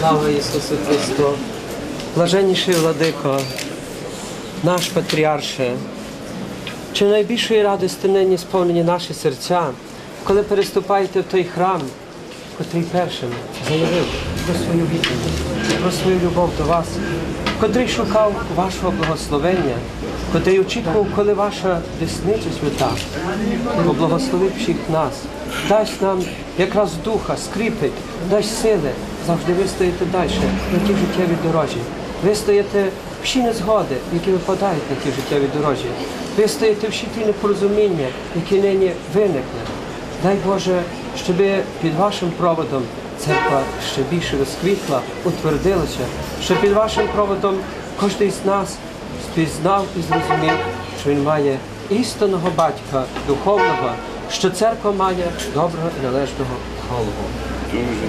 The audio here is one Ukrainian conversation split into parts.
Слава Ісусу Христу! Блаженніший владико, наш патріарше, чи найбільшої радості нині сповнені наші серця, коли переступаєте в той храм, котрий першим заявив про свою відданість, про свою любов до вас, котрий шукав вашого благословення, котрий очікував, коли ваша десниця свята поблагословить всіх нас, дасть нам якраз духа, скріпить, дасть сили завжди вистояти далі на тій життєвій дорожі. Вистояти всі незгоди, які випадають на тій життєвій дорожі. Вистояти всі ті непорозуміння, які нині виникли. Дай Боже, щоб під вашим проводом церква ще більше розквітла, утвердилася, щоб під вашим проводом кожен з нас спізнав і зрозумів, що він має істинного батька, духовного, що церква має доброго і належного голову. Дуже.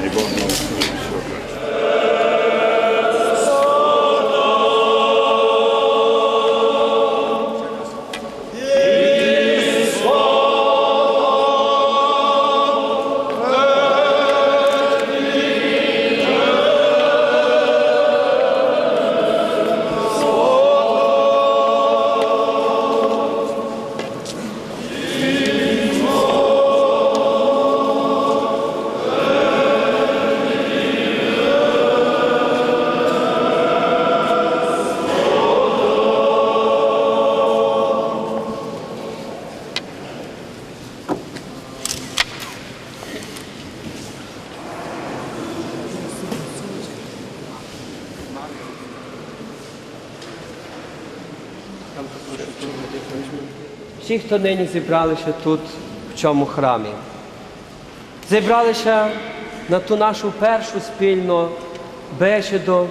Дай Бог всього Всі, хто нині зібралися тут, в цьому храмі, зібралися на ту нашу першу спільну бесіду,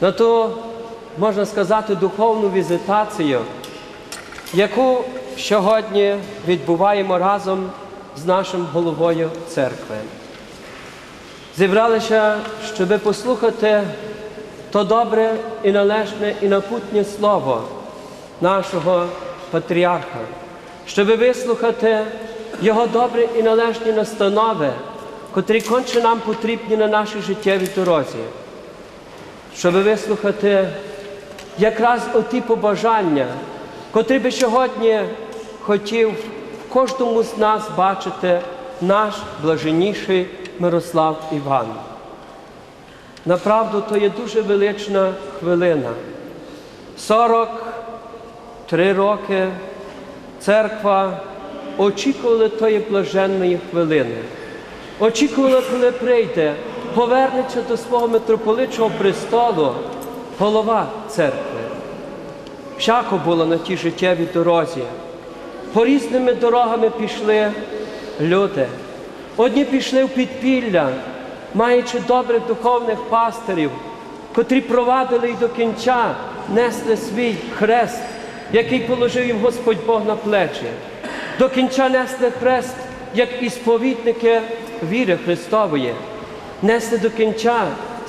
на ту, можна сказати, духовну візитацію, яку сьогодні відбуваємо разом з нашим головою церкви. Зібралися, щоб послухати то добре і належне і напутнє слово нашого патріарха, щоб вислухати його добрі і належні настанови, котрі конче нам потрібні на нашій життєвій дорозі, щоб вислухати якраз оті побажання, котрі би сьогодні хотів кожному з нас бачити наш блаженніший Мирослав Іван. Направду, то є дуже велична хвилина. 43 роки церква очікувала тої блаженної хвилини. Очікувала, коли прийде, повернеться до свого митрополичого престолу голова церкви. Всяко було на тій життєвій дорозі. По різними дорогами пішли люди. Одні пішли в підпілля, маючи добрих духовних пастирів, котрі провадили й до кінця, несли свій хрест, який положив їм Господь Бог на плечі. До кінця несли хрест, як і сповідники віри Христової. Несли до кінця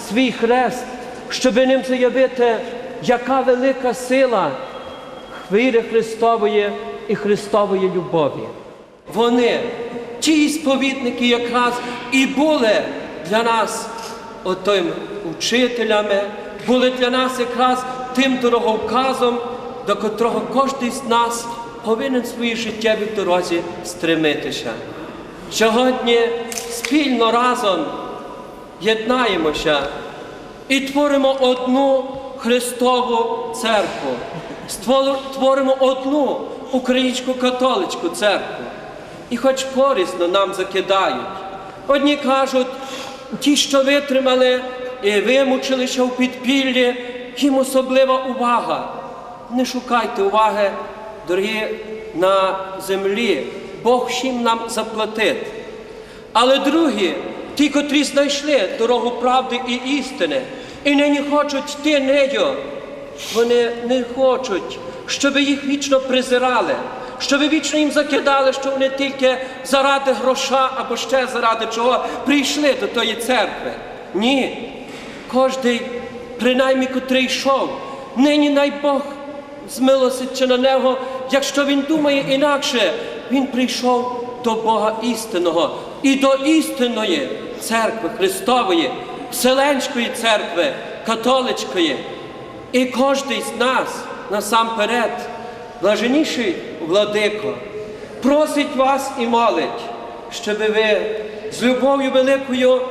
свій хрест, щоб ним заявити, яка велика сила віри Христової і Христової любові. Вони, ті сповідники, якраз і були для нас отим учителями, були для нас якраз тим дороговказом, до котрого кожен з нас повинен в своїй життєвій дорозі стремитися. Сьогодні спільно разом єднаємося і творимо одну Христову церкву, творимо одну українську католицьку церкву. І хоч корисно нам закидають. Одні кажуть, ті, що витримали і вимучилися в підпіллі, їм особлива увага. Не шукайте уваги, дорогі, на землі. Бог всім нам заплатить. Але другі, ті, котрі знайшли дорогу правди і істини, і нині хочуть йти нею, вони не хочуть, щоб їх вічно презирали, щоб вічно їм закидали, що вони тільки заради гроша або ще заради чого прийшли до тої церкви. Ні. Кожний, принаймні, котрий йшов, нині най Бог змилоситься на нього, якщо він думає інакше, він прийшов до Бога істинного і до істинної церкви Христової, Вселенської церкви, католицької. І кожний з нас насамперед, блаженніший владико, просить вас і молить, щоб ви з любов'ю великою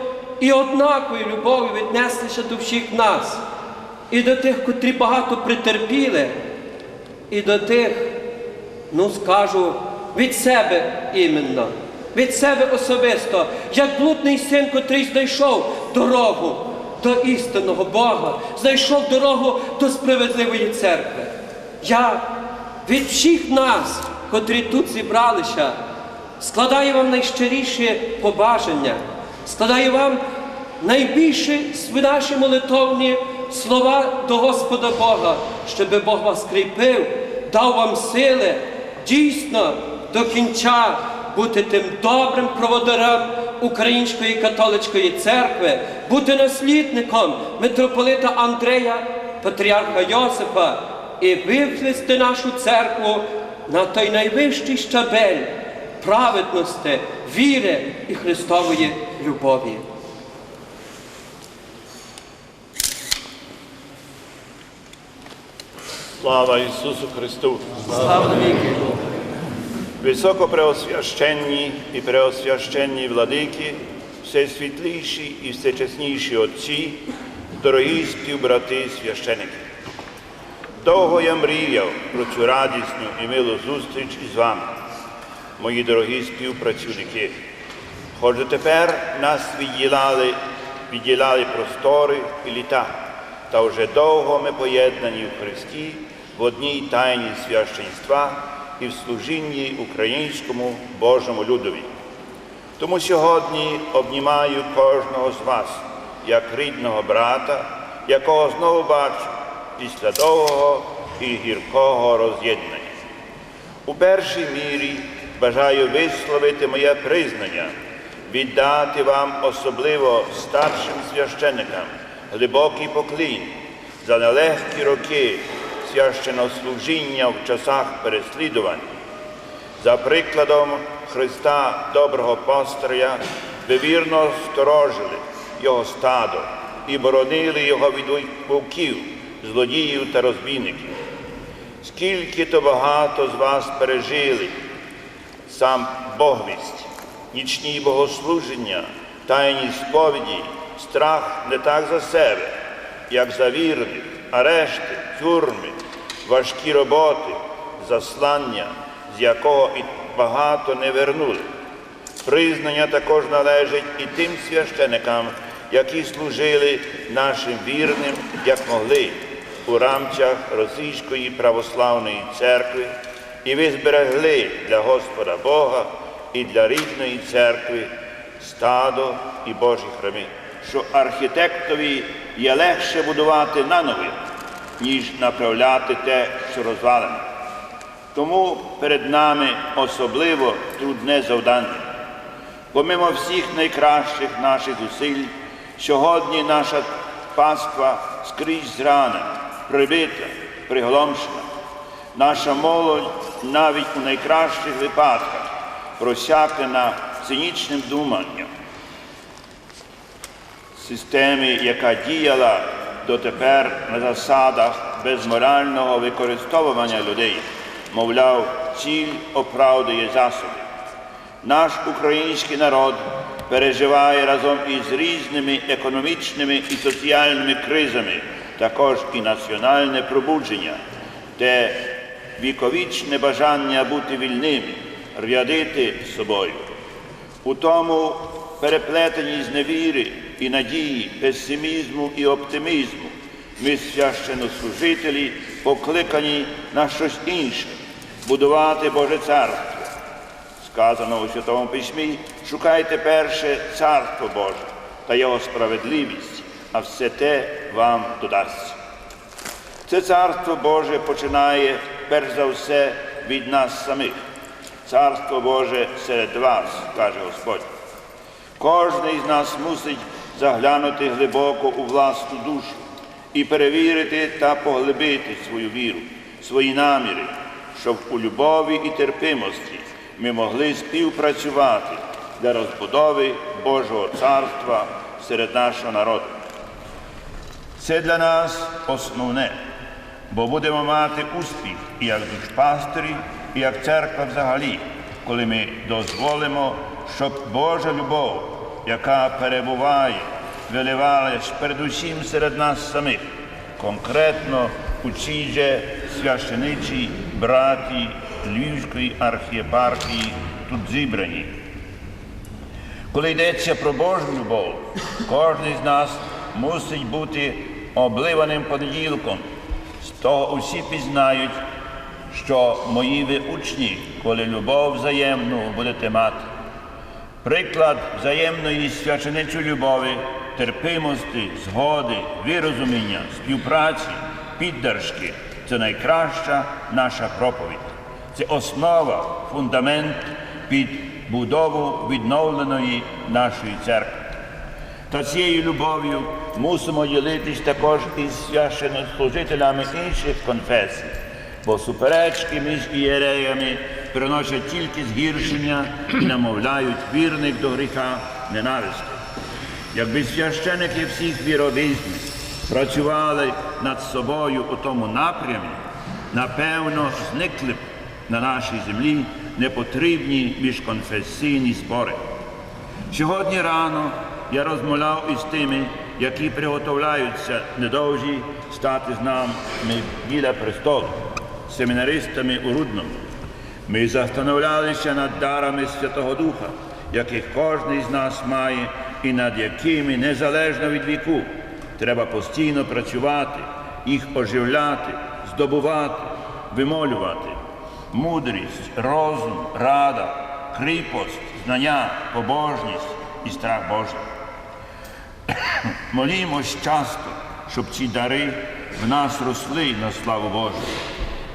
і однакою любов'ю віднеслися до всіх нас, і до тих, котрі багато претерпіли, і до тих, ну скажу, від себе іменно, від себе особисто, як блудний син, котрий знайшов дорогу до істинного Бога, знайшов дорогу до справедливої церкви. Я від всіх нас, котрі тут зібралися, складаю вам найщиріші побажання, складаю вам найбільші наші молитовні слова до Господа Бога, щоб Бог вас кріпив, дав вам сили дійсно до кінця бути тим добрим проводарем Української католицької церкви, бути наслідником митрополита Андрея, патріарха Йосипа і вивести нашу церкву на той найвищий щабель праведності, віри і Христової любові. Слава Ісусу Христу! Слава навіки! Високопреосвященні і преосвященні владики, всесвітліші і всечесніші отці, дорогі співбрати священики. Довго я мріяв про цю радісну і милу зустріч із вами, мої дорогі співпрацівники. Хоч тепер нас відділяли, відділяли простори і літа, та вже довго ми поєднані в Христі в одній тайні священства і в служінні українському Божому людові. Тому сьогодні обнімаю кожного з вас як рідного брата, якого знову бачу після довгого і гіркого роз'єднання. У першій мірі бажаю висловити моє признання, віддати вам особливо старшим священикам глибокий поклін за нелегкі роки священнослужіння в часах переслідувань. За прикладом Христа доброго пастиря, ви вірно сторожили його стадо і боронили його від вовків, злодіїв та розбійників. Скільки то багато з вас пережили сам Богвість, нічні богослуження, тайні сповіді, страх не так за себе, як за вірних, арешти, тюрми, важкі роботи, заслання, з якого і багато не вернули. Признання також належить і тим священикам, які служили нашим вірним, як могли, у рамках Російської православної церкви, і ви зберегли для Господа Бога і для рідної церкви стадо і Божі храми, що архітектові є легше будувати наново, ніж направляти те, що розвалене. Тому перед нами особливо трудне завдання. Помимо всіх найкращих наших зусиль, сьогодні наша паства скрізь зрана, прибита, пригломшена. Наша молодь навіть у найкращих випадках просякнена цинічним думанням системи, яка діяла дотепер на засадах безморального використовування людей, мовляв, ціль оправдує засоби. Наш український народ переживає разом із різними економічними і соціальними кризами також і національне пробудження, те віковічне бажання бути вільними, рядити собою. У тому переплетенні зневіри і надії, песимізму і оптимізму ми священнослужителі покликані на щось інше, будувати Боже Царство. Сказано у Святому Письмі, шукайте перше Царство Боже та Його справедливість, а все те вам додасться. Це Царство Боже починає перш за все від нас самих. Царство Боже серед вас, каже Господь. Кожний з нас мусить заглянути глибоко у власну душу і перевірити та поглибити свою віру, свої наміри, щоб у любові і терпимості ми могли співпрацювати для розбудови Божого царства серед нашого народу. Це для нас основне, бо будемо мати успіх і як душпастирі, і як церква взагалі, коли ми дозволимо, щоб Божа любов, яка перебуває, виливалась передусім серед нас самих, конкретно у цій же священичій браті Львівської архієпархії тут зібрані. Коли йдеться про Божу любов, кожен з нас мусить бути обливаним понеділком. З того усі пізнають, що мої ви учні, коли любов взаємну будете мати. Приклад взаємної свяченичої любові, терпимості, згоди, вирозуміння, співпраці, піддержки це найкраща наша проповідь. Це основа, фундамент під будову відновленої нашої церкви. Та цією любов'ю мусимо ділитись також із священнослужителями інших конфесій, бо суперечки між ієреями приносять тільки згіршення і намовляють вірних до гріха ненависти. Якби священики всіх віровизн працювали над собою у тому напрямі, напевно, зникли б на нашій землі непотрібні міжконфесійні спори. Сьогодні рано я розмовляв із тими, які приготовляються недовжі стати з нами біля престолу, семінаристами у Рудному. Ми застановлялися над дарами Святого Духа, яких кожен з нас має і над якими, незалежно від віку, треба постійно працювати, їх оживляти, здобувати, вимолювати. Мудрість, розум, рада, кріпость, знання, побожність і страх Божий. Молімось часто, щоб ці дари в нас росли на славу Божу.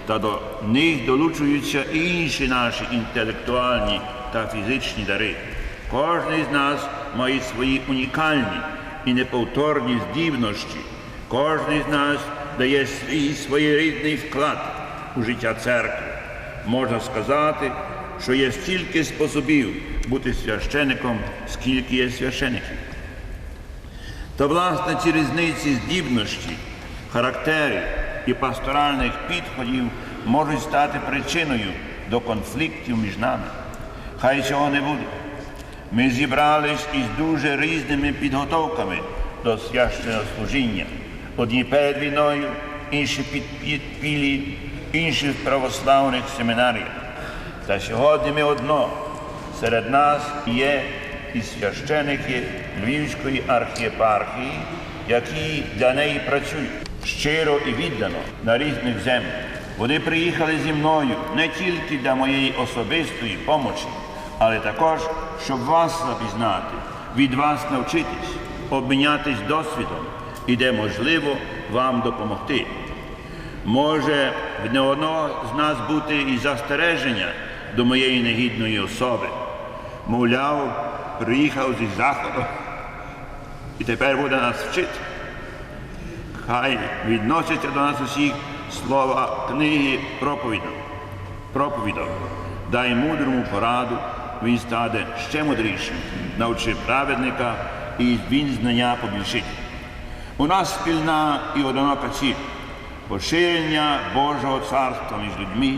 Та до них долучуються і інші наші інтелектуальні та фізичні дари. Кожен з нас має свої унікальні і неповторні здібності. Кожен з нас дає свій своєрідний вклад у життя церкви. Можна сказати, що є стільки способів бути священником, скільки є священиків. Та власне ці різниці здібності, характерів і пасторальних підходів можуть стати причиною до конфліктів між нами. Хай цього не буде. Ми зібрались із дуже різними підготовками до священного служіння. Одні перед війною, інші під підпілі, інші в православних семінаріях. Та сьогодні ми одно. Серед нас є і священики Львівської архієпархії, які для неї працюють щиро і віддано на різних землях. Вони приїхали зі мною не тільки для моєї особистої помочі, але також, щоб вас запізнати, від вас навчитись, обмінятись досвідом і де можливо вам допомогти. Може в не одного з нас бути і застереження до моєї негідної особи. Мовляв, приїхав зі заходу і тепер буде нас вчити. Хай відносяться до нас усіх слова книги проповідок. Проповідок. Дай мудрому пораду, він стане ще мудрішим, навчи праведника, і він знання побільшить. У нас спільна і одинока ціль поширення Божого царства між людьми,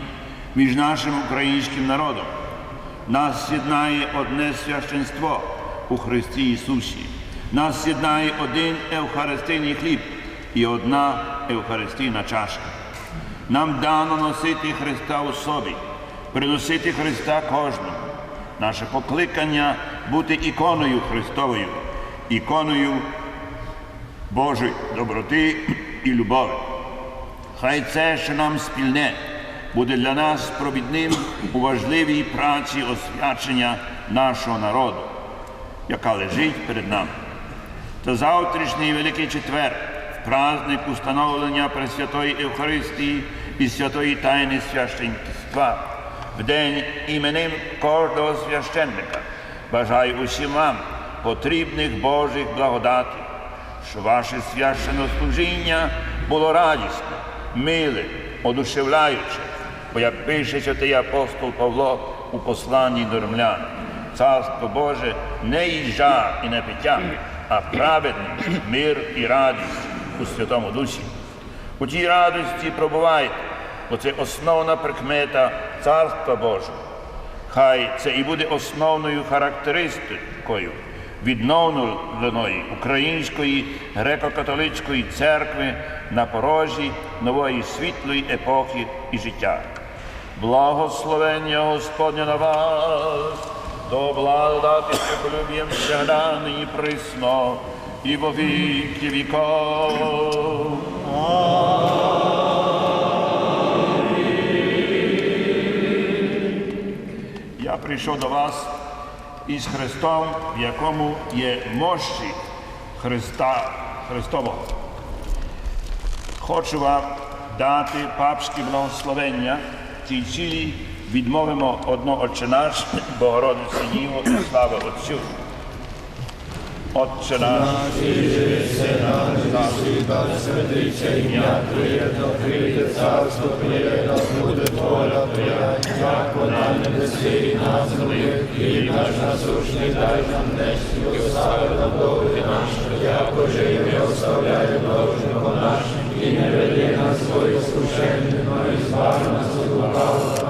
між нашим українським народом. Нас з'єднає одне священство у Христі Ісусі. Нас з'єднає один Евхаристийний хліб і одна Евхаристійна чаша. Нам дано носити Христа у собі, приносити Христа кожному. Наше покликання бути іконою Христовою, іконою Божої доброти і любові. Хай це, що нам спільне, буде для нас провідним у важливій праці освячення нашого народу, яка лежить перед нами. Та завтрашній Великий Четвер, праздник установлення Пресвятої Евхаристії і святої Тайни священства, в день іменем кожного священника. Бажаю усім вам потрібних Божих благодатей, що ваше священнослужіння було радісне, миле, одушевляюче, бо як пише святий апостол Павло у посланні до римлян, царство Боже не їжа і не пиття, а праведність, мир і радість у Святому Дусі. У тій радості пробувайте, бо це основна прикмета Царства Божого. Хай це і буде основною характеристикою відновленої української греко-католицької церкви на порожі нової світлої епохи і життя. Благословення Господня на вас, до благодати полюб'єм всегда нині присно і во віки віков. Я прийшов до вас із Христом, в якому є мощі Христа Христового. Хочу вам дати папське благословення. Цій цілі відмовимо одно Отче наш, Отче наш, наші да святиться ім'я Твоє, да прийде царство Твоє, да буде воля Твоя, як вона не небеси, і на землі, і наш насущний дай нам днесь, і остави нам довги наші, якоже і ми оставляє должного наш, і не веди нас свої скушення, но і збави нас від лукавого.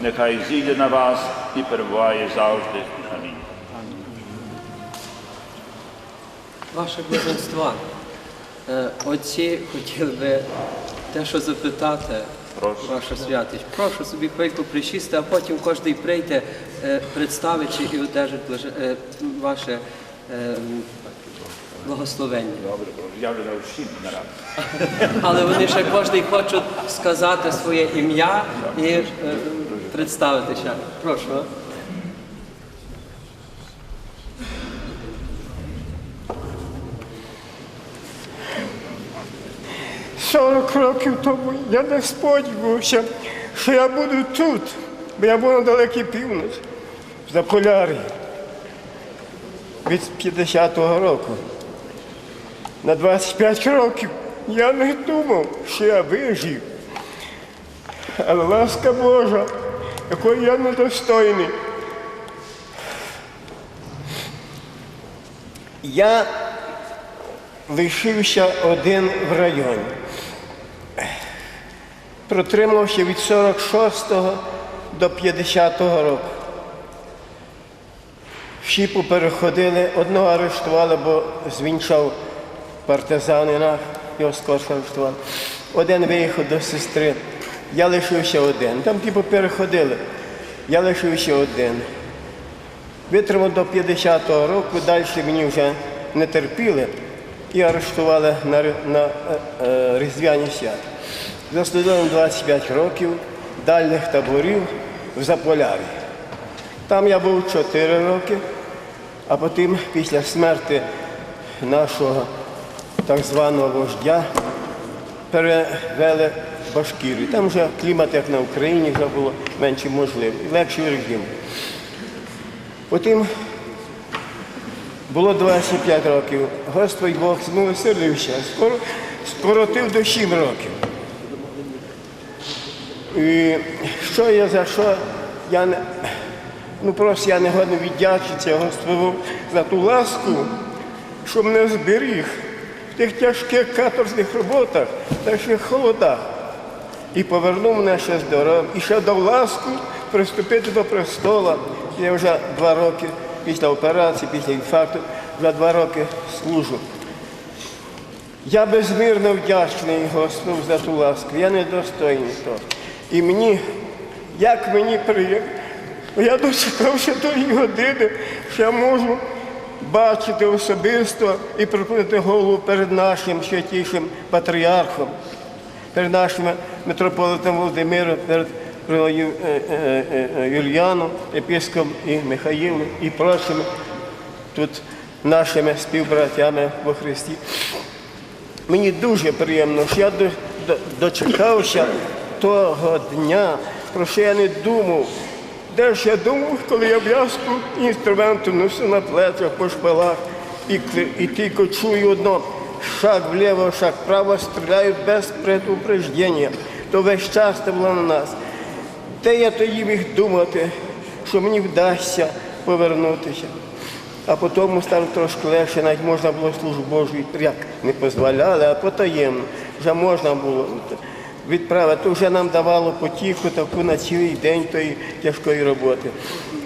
нехай зійде на вас і перебуває завжди. Амінь. Ваше блаженство, е, отці хотіли би те, що запитати, Прошу. ваша святість. Прошу собі хвильку присісти, а потім кожен прийде, е, представичи і одержить е, ваше благословення. Добре, я вже всім нарад. Але вони ще кожен хочуть сказати своє ім'я і представитися. Прошу. 40 років тому я не сподівався, що я буду тут, бо я був на далекій північ, в Заполяр'ї, від 50-го року. На 25 років я не думав, що я вижив. Але ласка Божа, якої я недостойний. Я лишився один в районі. Протримався від 46-го до 50-го року. Всі попереходили, одного арештували, бо звінчав партизанина, його скорше арештували. Один виїхав до сестри, я лишився один. Там ті попереходили, я лишився один. Витримав до 50-го року, далі мені вже не терпіли і арештували на, на е, е, Різдвяні свята. Заслідував 25 років дальних таборів в Заполярі. Там я був 4 роки, а потім після смерті нашого так званого вождя перевели Башкірію. Там вже клімат, як на Україні, вже було менше можливий, легший режим. Потім було 25 років. Господь Бог змилосердився, скоро, скоротив до 7 років. І що я за що? Я не, ну просто я не годен віддячитися Господу за ту ласку, що мене зберіг в тих тяжких каторжних роботах, тяжких холодах. І повернув мене ще здоровим. І ще дав ласку приступити до престола. Я вже два роки після операції, після інфаркту, вже два роки служу. Я безмірно вдячний Господу за ту ласку. Я недостойний того. І мені, як мені приємно, я дочекався тої години, що я можу бачити особисто і припинити голову перед нашим святішим патріархом, перед нашим митрополитом Володимиром, перед е, е, е, Юліаном, епископом і Михаїлом і прочими тут нашими співбратями во Христі. Мені дуже приємно, що я до- до- дочекався того дня, про що я не думав. Де ж я думав, коли я в'язку інструменту несу на плечах по шпалах і, і тільки чую одно, шаг вліво, шаг вправо, стріляють без предупреждення. То весь час це було на нас. Те я тоді міг думати, що мені вдасться повернутися. А потім стало трошки легше, навіть можна було службу Божу, як не дозволяли, а потаємно. Вже можна було відправити. Вже нам давало потіху таку на цілий день тої тяжкої роботи.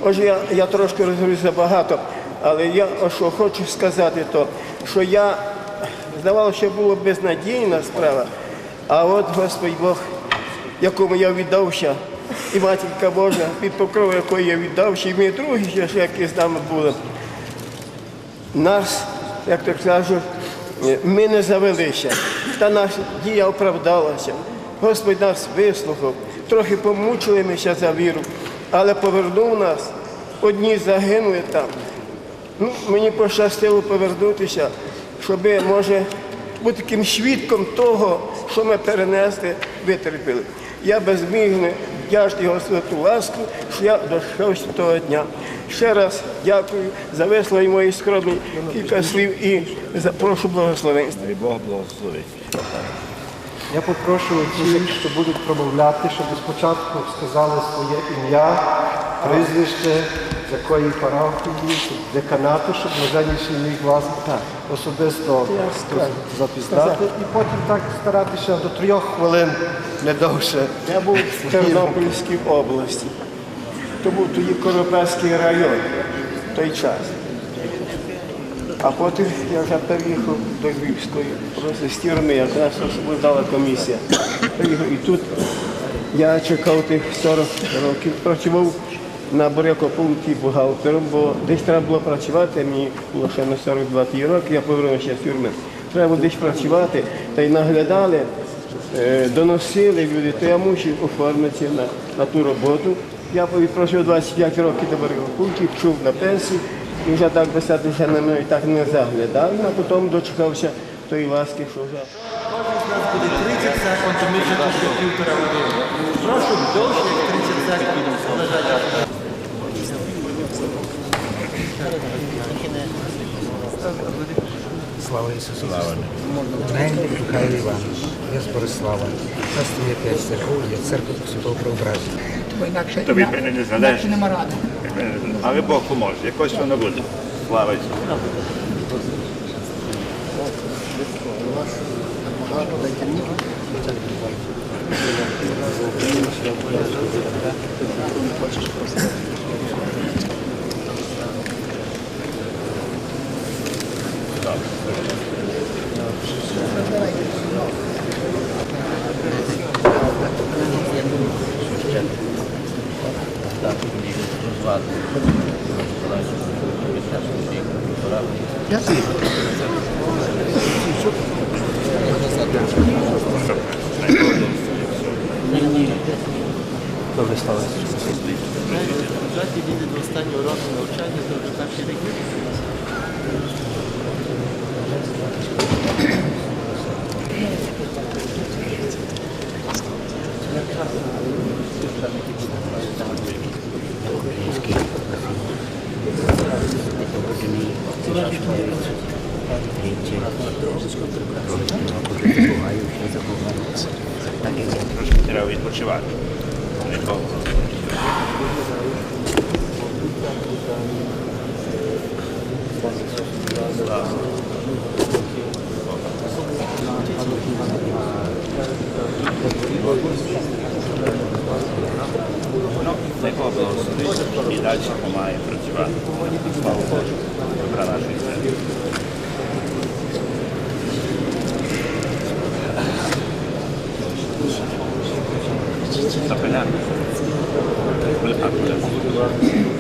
Отже, я, я трошки розговорю забагато, але я що хочу сказати, то, що я здавалося, що було безнадійна справа, а от Господь Бог, якому я віддався, і матінка Божа, під покровою якої я віддався, і мій другі, ще які з нами були нас, як то кажуть, ми не завелися, та наша дія оправдалася. Господь нас вислухав, трохи помучилися за віру, але повернув нас. Одні загинули там. Ну, мені пощастило повернутися, щоб, може, бути таким свідком того, що ми перенесли, витерпіли. Я безмігно вдячний його святу ласку, що я дошовся того дня. Ще раз дякую за висловлені мої скромні кілька слів і запрошу благословенства. І Бог благословить. Я попрошу ті, що будуть промовляти, щоб спочатку сказали своє ім'я, прізвище, з якої парафії, деканату, щоб блаженніший міг вас особисто запізнати. І потім так старатися до трьох хвилин, не довше. Я був в Тернопільській області. То був тоді Коропецький район в той час. А потім я вже переїхав до Львівської просто з тюрми, якраз освобождала комісія. І тут я чекав тих 40 років, працював на бурякопункті бухгалтером, бо десь треба було працювати, мені було ще на 42 ті роки, я повернувся з тюрми. Треба десь працювати, та й наглядали, доносили люди, то я мусив оформитися на, на ту роботу. Я пройшов 25 років до бурякопунктів, чув на пенсію, і вже так писати на мене і так не заглядав, а потім дочекався тої ласки, що вже. буде 30 секунд, ми пішли півтора години. Прошу довше, як 30 секунд. Слава Ісусу Христу! Мене Михайло Іванович, я з Борислава. Нас є п'ять церков, є церква Святого Преображення. Бо інакше, Тобі мене не інакше залежить. нема ради. Але Бог поможе, якось воно буде. Слава Ісусу. Добре сталося. Вже підійде до останнього року навчання, то вже перший рік. Трошки треба відпочивати. Не то. Ну, дай Бог благословить. І далі допомагає працювати. Слава Богу.